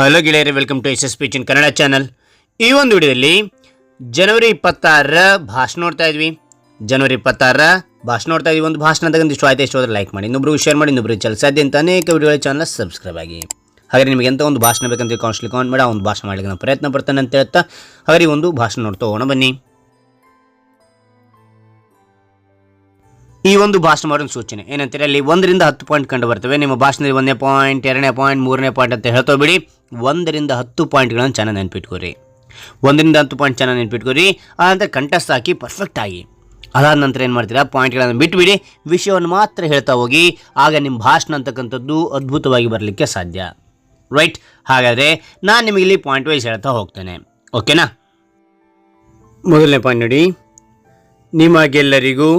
Hello ಗೆಳೆಯರೆ welcome to S S ಪಿಚಿನ್ Kannada channel ಈ ಒಂದು ವಿಡಿಯೋದಲ್ಲಿ ಜನವರಿ ಇಪ್ಪತ್ತಾರರ ಭಾಷಣ ನೋಡ್ತಾ ಇದ್ವಿ. ಜನವರಿ ಇಪ್ಪತ್ತಾರರ ಭಾಷಣ ನೋಡ್ತಾ ಇದ್ವಿ. ಒಂದು ಭಾಷಣ ಅಂತ ಇಷ್ಟು ಆಯ್ತು, ಇಷ್ಟು ಹೋದ್ರೆ ಲೈಕ್ ಮಾಡಿ, ಇನ್ನೊಬ್ರಿಗೆ ಶೇರ್ ಮಾಡಿ ಇನ್ನೊಬ್ರಿಗೆ ಚಲ ಸಾಧ್ಯ ಅಂತ ಅನೇಕ ವಿಡಿಯೋಗಳ ಚಾನಲ್ ಸಬ್ಸ್ಕ್ರೈಬ್ ಆಗಿ. ಹಾಗೆ ನಿಮಗೆ ಎಂತ ಒಂದು ಭಾಷಣ ಬೇಕಂತ ಕಾನ್ಸ್ಟ್ಲಿ ಕಾಮೆಂಟ್ ಮಾಡಿ ಒಂದು ಭಾಷಣ ಮಾಡಲಿಕ್ಕೆ ನಾನು ಪ್ರಯತ್ನ ಪಡ್ತಾನೆ ಅಂತ ಹೇಳ್ತಾ ಹಾಗೆ ಒಂದು ಭಾಷಣ ನೋಡ್ತಾ ಹೋಗೋಣ ಬನ್ನಿ. ಈ ಒಂದು ಭಾಷಣ ಮಾಡೋ ಸೂಚನೆ. ಏನಂತಾರೆ? ಅಲ್ಲಿ ಒಂದರಿಂದ ಹತ್ತು ಪಾಯಿಂಟ್ ಕಂಡು ಬರ್ತವೆ. ನಿಮ್ಮ ಭಾಷಣದಲ್ಲಿ ಒಂದನೇ ಪಾಯಿಂಟ್ ಎರಡನೇ ಪಾಯಿಂಟ್ ಮೂರನೇ ಪಾಯಿಂಟ್ ಅಂತ ಹೇಳ್ತಾ ಬಿಡಿ ಒಂದರಿಂದ ಹತ್ತು ಪಾಯಿಂಟ್ಗಳನ್ನು ಚೆನ್ನಾಗಿ ನೆನ್ಪಿಟ್ಕೋರಿ. ಒಂದರಿಂದ ಹತ್ತು ಪಾಯಿಂಟ್ ಚೆನ್ನಾಗಿ ನೆನ್ಪಿಟ್ಕೋರಿ. ಆನಂತರ ಕಂಠಸ್ಥ ಹಾಕಿ ಪರ್ಫೆಕ್ಟ್ ಆಗಿ. ಅದಾದ ನಂತರ ಏನು ಮಾಡ್ತೀರಾ? ಪಾಯಿಂಟ್ಗಳನ್ನು ಬಿಟ್ಟುಬಿಡಿ ವಿಷಯವನ್ನು ಮಾತ್ರ ಹೇಳ್ತಾ ಹೋಗಿ. ಆಗ ನಿಮ್ಮ ಭಾಷಣ ಅಂತಕ್ಕಂಥದ್ದು ಅದ್ಭುತವಾಗಿ ಬರಲಿಕ್ಕೆ ಸಾಧ್ಯ. ರೈಟ್ ಹಾಗಾದರೆ ನಾನು ನಿಮಗೆ ಇಲ್ಲಿ ಪಾಯಿಂಟ್ ವೈಸ್ ಹೇಳ್ತಾ ಹೋಗ್ತೇನೆ. ಓಕೆನಾ ಮೊದಲನೇ ಪಾಯಿಂಟ್ ನೋಡಿ. ನಿಮಗೆಲ್ಲರಿಗೂ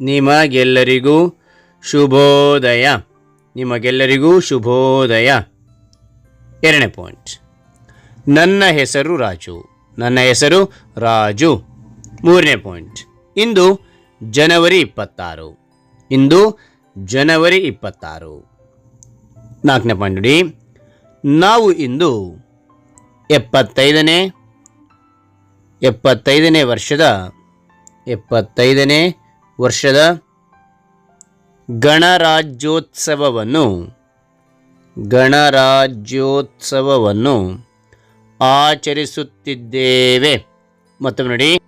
ನಿಮಗೆಲ್ಲರಿಗೂ ಶುಭೋದಯ. ನಿಮಗೆಲ್ಲರಿಗೂ ಶುಭೋದಯ. ಎರಡನೇ ಪಾಯಿಂಟ್ ನನ್ನ ಹೆಸರು ರಾಜು. ನನ್ನ ಹೆಸರು ರಾಜು. ಮೂರನೇ ಪಾಯಿಂಟ್ ಇಂದು ಜನವರಿ ಇಪ್ಪತ್ತಾರು. ಇಂದು ಜನವರಿ ಇಪ್ಪತ್ತಾರು. ನಾಲ್ಕನೇ ಪಾಯಿಂಟ್ ನೋಡಿ. ನಾವು ಇಂದು ಎಪ್ಪತ್ತೈದನೇ ಎಪ್ಪತ್ತೈದನೇ ವರ್ಷದ, ಎಪ್ಪತ್ತೈದನೇ ವರ್ಷದ ಗಣರಾಜ್ಯೋತ್ಸವವನ್ನು ಗಣರಾಜ್ಯೋತ್ಸವವನ್ನು ಆಚರಿಸುತ್ತಿದ್ದೇವೆ. ಮತ್ತೊಮ್ಮೆ ನೋಡಿ,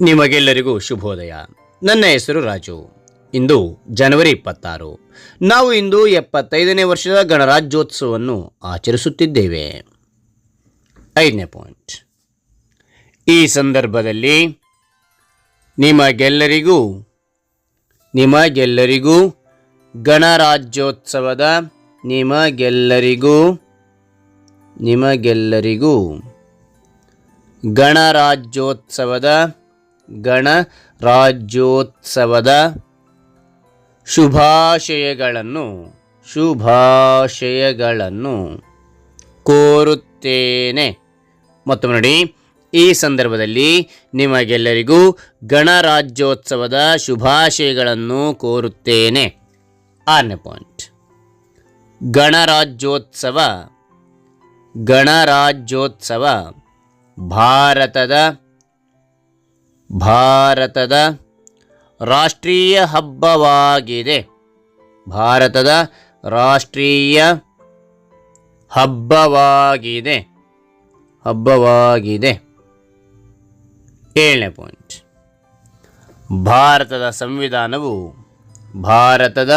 ನಿಮಗೆಲ್ಲರಿಗೂ ಶುಭೋದಯ. ನನ್ನ ಹೆಸರು ರಾಜು. ಇಂದು ಜನವರಿ ಇಪ್ಪತ್ತಾರು. ನಾವು ಇಂದು ಎಪ್ಪತ್ತೈದನೇ ವರ್ಷದ ಗಣರಾಜ್ಯೋತ್ಸವವನ್ನು ಆಚರಿಸುತ್ತಿದ್ದೇವೆ. ಐದನೇ ಪಾಯಿಂಟ್. ಈ ಸಂದರ್ಭದಲ್ಲಿ ನಿಮಗೆಲ್ಲರಿಗೂ ನಿಮಗೆಲ್ಲರಿಗೂ ಗಣರಾಜ್ಯೋತ್ಸವದ ನಿಮಗೆಲ್ಲರಿಗೂ ನಿಮಗೆಲ್ಲರಿಗೂ ಗಣರಾಜ್ಯೋತ್ಸವದ ಗಣರಾಜ್ಯೋತ್ಸವದ ಶುಭಾಶಯಗಳನ್ನು ಶುಭಾಶಯಗಳನ್ನು ಕೋರುತ್ತೇನೆ. ಮತ್ತೊಮ್ಮೆ ನೋಡಿ ಈ ಸಂದರ್ಭದಲ್ಲಿ ನಿಮಗೆಲ್ಲರಿಗೂ ಗಣರಾಜ್ಯೋತ್ಸವದ ಶುಭಾಶಯಗಳನ್ನು ಕೋರುತ್ತೇನೆ. ಆರನೇ ಪಾಯಿಂಟ್. ಗಣರಾಜ್ಯೋತ್ಸವ ಗಣರಾಜ್ಯೋತ್ಸವ, ಭಾರತದ ಭಾರತದ ರಾಷ್ಟ್ರೀಯ ಹಬ್ಬವಾಗಿದೆ. ಭಾರತದ ರಾಷ್ಟ್ರೀಯ ಹಬ್ಬವಾಗಿದೆ. ಹಬ್ಬವಾಗಿದೆ. ಏಳನೇ ಪಾಯಿಂಟ್ ಭಾರತದ ಸಂವಿಧಾನವು ಭಾರತದ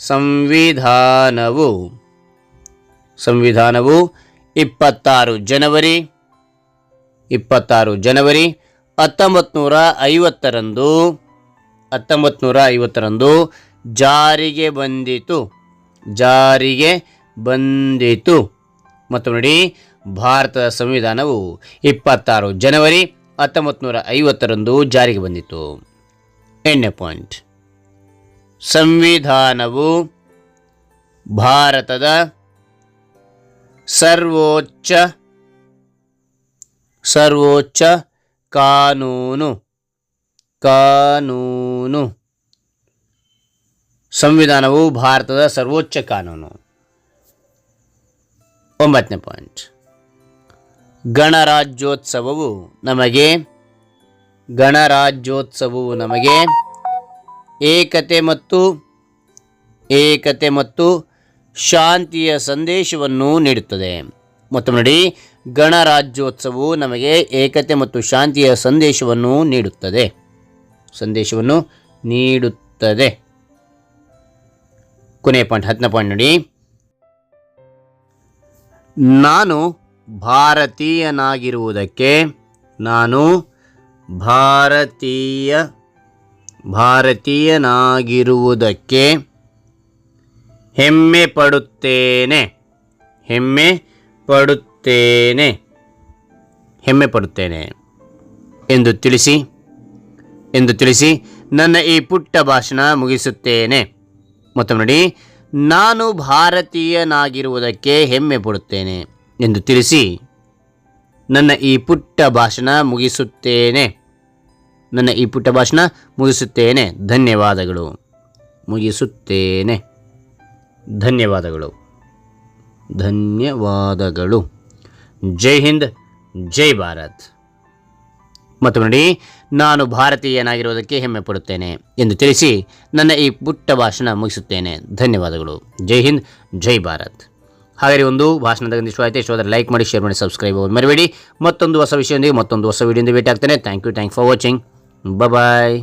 ಸಂವಿಧಾನವು ಸಂವಿಧಾನವು ಇಪ್ಪತ್ತಾರು ಜನವರಿ ಇಪ್ಪತ್ತಾರು ಜನವರಿ ಹತ್ತೊಂಬತ್ತು ನೂರ ಐವತ್ತರಂದು ಹತ್ತೊಂಬತ್ತು ನೂರ ಐವತ್ತರಂದು ಜಾರಿಗೆ ಬಂದಿತು ಜಾರಿಗೆ ಬಂದಿತು. ಮತ್ತು ನೋಡಿ, ಭಾರತದ ಸಂವಿಧಾನವು ಇಪ್ಪತ್ತಾರು ಜನವರಿ ಹತ್ತೊಂಬತ್ತು ನೂರ ಐವತ್ತರಂದು ಜಾರಿಗೆ ಬಂದಿತು. ಎಂಟನೇ ಪಾಯಿಂಟ್. ಸಂವಿಧಾನವು ಭಾರತದ ಸರ್ವೋಚ್ಚ ಸರ್ವೋಚ್ಚ ಕಾನೂನು ಕಾನೂನು. ಸಂವಿಧಾನವು ಭಾರತದ ಸರ್ವೋಚ್ಚ ಕಾನೂನು. ಒಂಬತ್ತನೇ ಪಾಯಿಂಟ್. ಗಣರಾಜ್ಯೋತ್ಸವವು ನಮಗೆ ಗಣರಾಜ್ಯೋತ್ಸವವು ನಮಗೆ ಏಕತೆ ಮತ್ತು ಏಕತೆ ಮತ್ತು ಶಾಂತಿಯ ಸಂದೇಶವನ್ನು ನೀಡುತ್ತದೆ. ಮತ್ತು ನೋಡಿ, ಗಣರಾಜ್ಯೋತ್ಸವವು ನಮಗೆ ಏಕತೆ ಮತ್ತು ಶಾಂತಿಯ ಸಂದೇಶವನ್ನು ನೀಡುತ್ತದೆ. ಸಂದೇಶವನ್ನು ನೀಡುತ್ತದೆ. ಕೊನೆಯ ಪಾಯಿಂಟ್, ಹತ್ತನೇ ಪಾಯಿಂಟ್ ನೋಡಿ. ನಾನು ಭಾರತೀಯನಾಗಿರುವುದಕ್ಕೆ ನಾನು ಭಾರತೀಯ, ಭಾರತೀಯನಾಗಿರುವುದಕ್ಕೆ ಹೆಮ್ಮೆ ಪಡುತ್ತೇನೆ. ಹೆಮ್ಮೆ ಪಡುತ್ತೇನೆ. ಹೆಮ್ಮೆ ಪಡುತ್ತೇನೆ. ಎಂದು ತಿಳಿಸಿ ಎಂದು ತಿಳಿಸಿ ನನ್ನ ಈ ಪುಟ್ಟ ಭಾಷಣ ಮುಗಿಸುತ್ತೇನೆ. ಮತ್ತೊಮ್ಮೆ ನೋಡಿ ನಾನು ಭಾರತೀಯನಾಗಿರುವುದಕ್ಕೆ ಹೆಮ್ಮೆ ಪಡುತ್ತೇನೆ. ಎಂದು ತಿಳಿಸಿ, ನನ್ನ ಈ ಪುಟ್ಟ ಭಾಷಣ ಮುಗಿಸುತ್ತೇನೆ. ನನ್ನ ಈ ಪುಟ್ಟ ಭಾಷಣ ಮುಗಿಸುತ್ತೇನೆ. ಧನ್ಯವಾದಗಳು. ಮುಗಿಸುತ್ತೇನೆ. ಧನ್ಯವಾದಗಳು. ಧನ್ಯವಾದಗಳು. ಜೈ ಹಿಂದ್, ಜೈ ಭಾರತ್. ಮತ್ತು ನೋಡಿ, ನಾನು ಭಾರತೀಯನಾಗಿರುವುದಕ್ಕೆ ಹೆಮ್ಮೆ ಪಡುತ್ತೇನೆ ಎಂದು ತಿಳಿಸಿ, ನನ್ನ ಈ ಪುಟ್ಟ ಭಾಷಣ ಮುಗಿಸುತ್ತೇನೆ. ಧನ್ಯವಾದಗಳು. ಜೈ ಹಿಂದ್, ಜೈ ಭಾರತ್. ಹಾಗೆ ಒಂದು ಭಾಷಣದ ಇಷ್ಟು ಆಯಿತು ಇಷ್ಟವಾದರೆ ಲೈಕ್ ಮಾಡಿ ಶೇರ್ ಮಾಡಿ ಸಬ್ಸ್ಕ್ರೈಬ್ ಆಗೋದು ಮರಿಬೇಡಿ. ಮತ್ತೊಂದು ಹೊಸ ವಿಷಯದೊಂದಿಗೆ ಮತ್ತೊಂದು ಹೊಸ ವಿಡಿಯೋದಿಂದ ಭೇಟಿ ಆಗ್ತೇನೆ thank you thank for watching bye